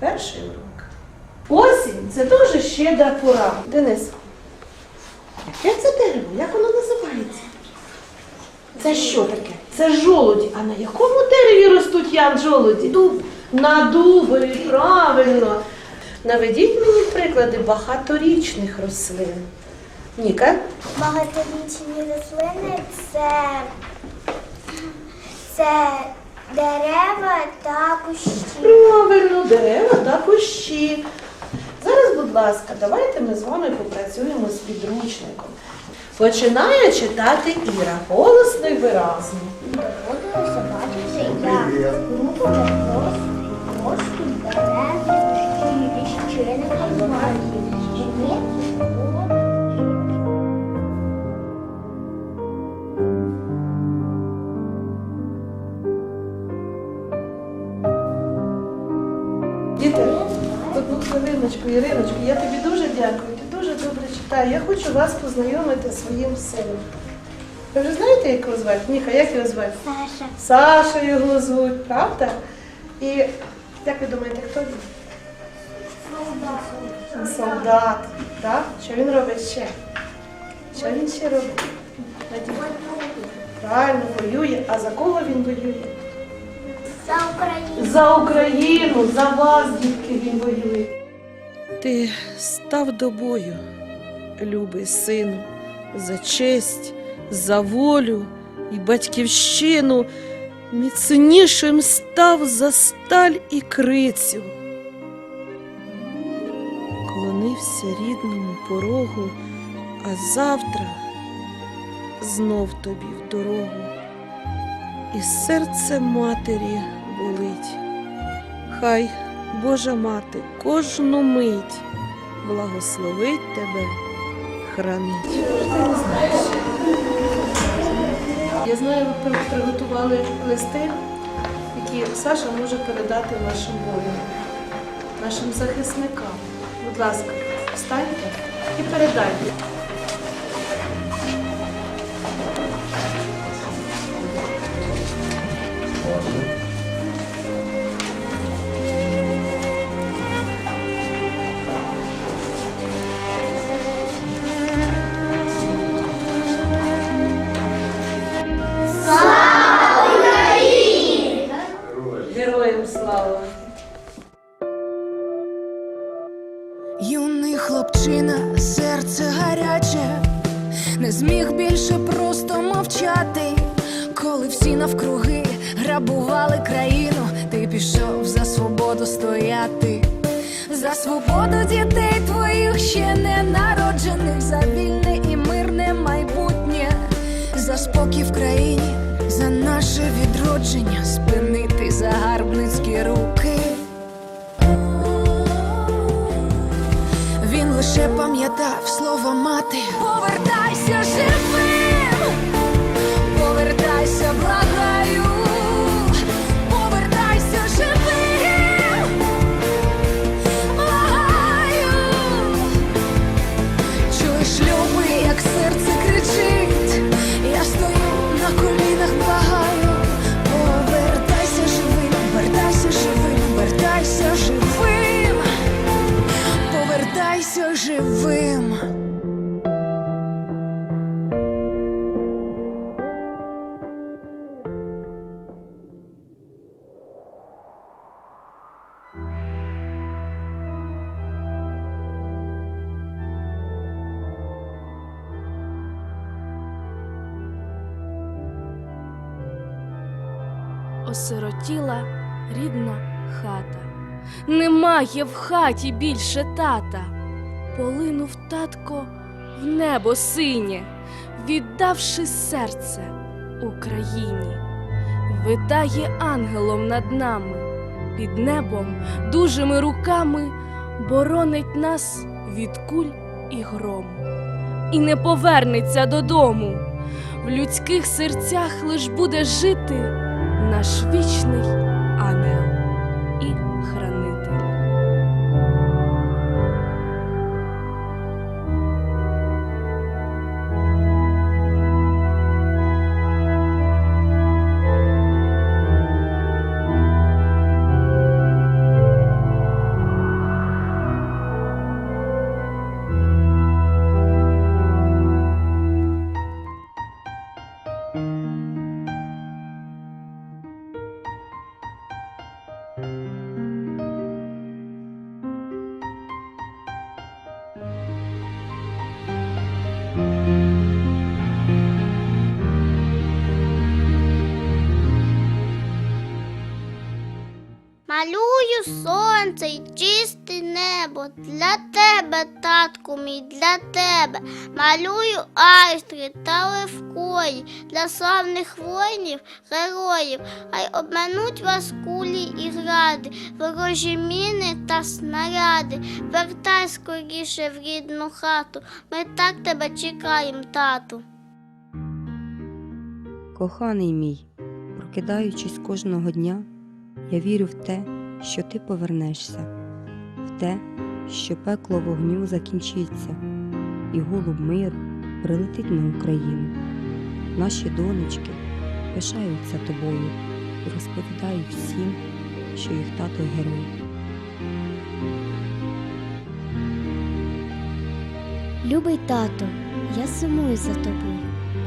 перший урок. Осінь це дуже щедра пора. Денис, яке це дерево? Як воно називається? Це що таке? Це жолуді. А на якому дереві ростуть ян жолуді? Дуб. На дубові, правильно. Наведіть мені приклади багаторічних рослин. Ніка? Багаторічні рослини це, це дерева та кущі. Правильно, дерева та кущі. Зараз, будь ласка, давайте ми з вами попрацюємо з підручником. Починає читати Іра голосно і виразно. Доводилося бачити, як групу росту дерев, кущі, ліщини, хазмарки. Хвилиночку, Іриночку, я тобі дуже дякую. Ти дуже добре читаєш. Я хочу вас познайомити зі своїм сином. Ви вже знаєте, як його звати? Ніка, як його звати? Саша. Саша його звуть, правда? І як ви думаєте, хто він? Він солдат. Так? Що він робить ще? Що він ще робить? Правильно, воює. А за кого він воює? За Україну. За Україну, за вас, дітки, він воює. Ти став до бою, любий сину, за честь, за волю і батьківщину. Міцнішим став за сталь і крицю. Клонився рідному порогу, а завтра знов тобі в дорогу і серце матері болить. Хай Божа мати кожну мить благословить тебе, хранить. Я знаю, ви приготували листи, які Саша може передати нашим воїнам, нашим захисникам. Будь ласка, встаньте і передайте. За свободу дітей твоїх ще не народжених, за вільне і мирне майбутнє, за спокій в країні, за наше відродження, спинити загарбницькі руки. Він лише пам'ятав слова мати. Повертайся живим, осиротіла рідна хата. Немає в хаті більше тата. Полинув татко в небо синє, віддавши серце Україні. Витає ангелом над нами, під небом дужими руками боронить нас від куль і грому, і не повернеться додому. В людських серцях лиш буде жити наш вічний. Ангел Малюю сонце і чисте небо для татку мій, для тебе. Малюю айстри та левкої для славних воїнів, героїв. Хай обмануть вас кулі і гради, ворожі міни та снаряди. Вертай скоріше в рідну хату. Ми так тебе чекаємо, тату. Коханий мій, прокидаючись кожного дня, я вірю в те, що ти повернешся, в те, що пекло вогню закінчиться, і голуб миру прилетить на Україну. Наші донечки пишаються тобою і розповідають всім, що їх тато герой. Любий тато, я сумую за тобою.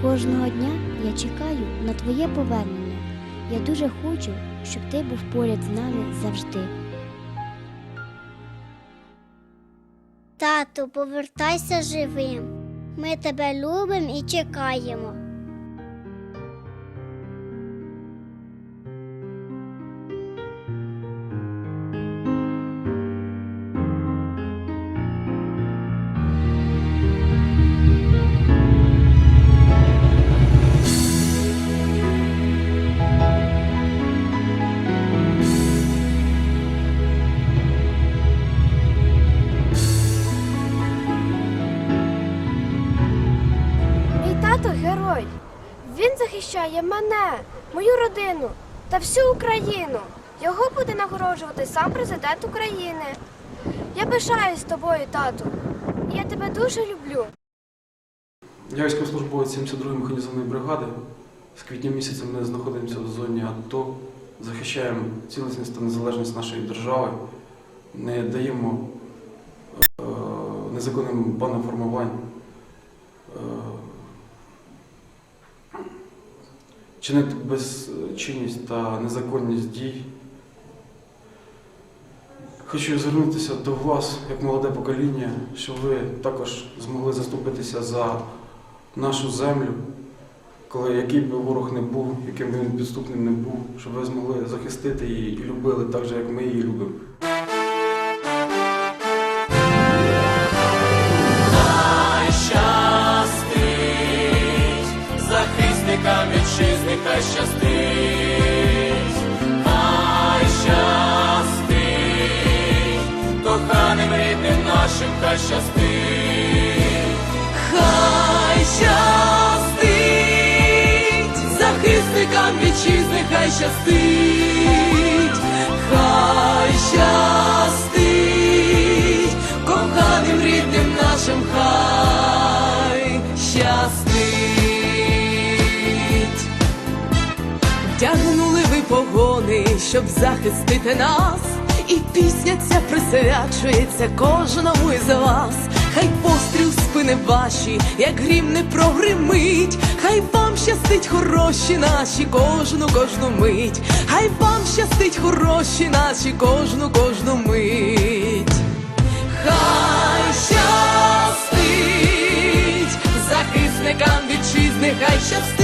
Кожного дня я чекаю на твоє повернення. Я дуже хочу, щоб ти був поряд з нами завжди. Тату, повертайся живим. Ми тебе любимо і чекаємо. Захищає мене, мою родину та всю Україну. Його буде нагороджувати сам президент України. Я пишаюсь тобою, тату. Я тебе дуже люблю. Я військовослужбовець 72-ї механізованої бригади. З квітня місяця ми знаходимося в зоні АТО, захищаємо цілісність та незалежність нашої держави, не даємо е, незаконним бандформувань е, чинити безчинність та незаконність дій. Хочу звернутися до вас, як молоде покоління, щоб ви також змогли заступитися за нашу землю, коли який би ворог не був, яким би він підступним не був, щоб ви змогли захистити її і любили так же, як ми її любимо. Щастить, хай щастить, коханим рідним нашим хай щастить. Тягнули ви погони, щоб захистити нас, і пісня ця присвячується кожному із вас. Хай постріл спини ваші, як грім не прогримить, хай вам щастить хороші наші, кожну кожну мить, хай вам щастить хороші наші, кожну кожну мить. Хай щастить, захисникам вітчизни, хай щастить,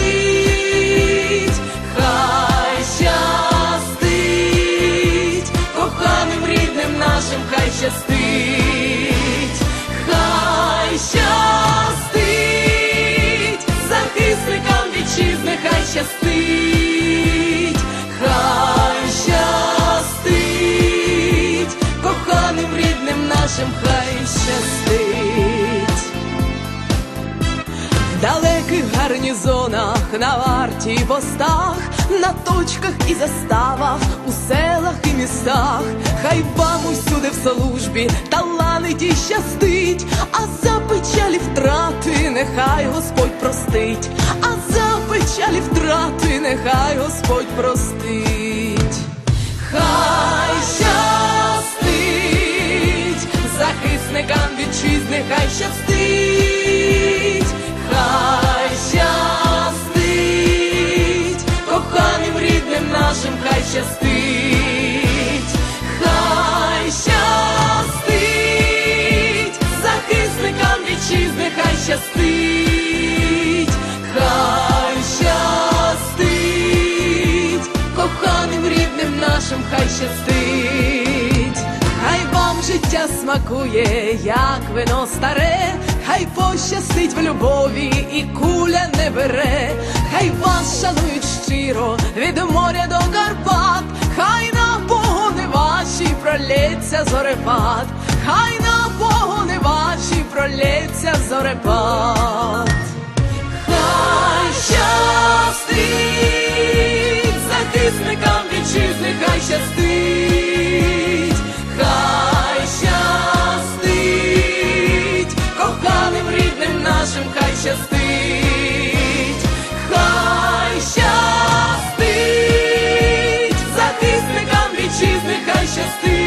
нашим, хай щастить. В далеких гарнізонах, на варті й постах, на точках і заставах, у селах і містах, хай вам усюди в службі таланить і щастить, а за печалі втрати нехай Господь простить, а за печалі втрати нехай Господь простить. Вітчизни, хай щастить, хай щастить, коханим рідним нашим, хай щастить, хай щастить, захисникам вітчизни, хай щастить, хай щастить, коханим рідним нашим, хай щастить, життя смакує, як вино старе, хай пощастить в любові і куля не бере, хай вас шанують щиро від моря до Карпат, хай на погони ваші пролється зорепад, хай на погони ваші пролється зорепад. majesty.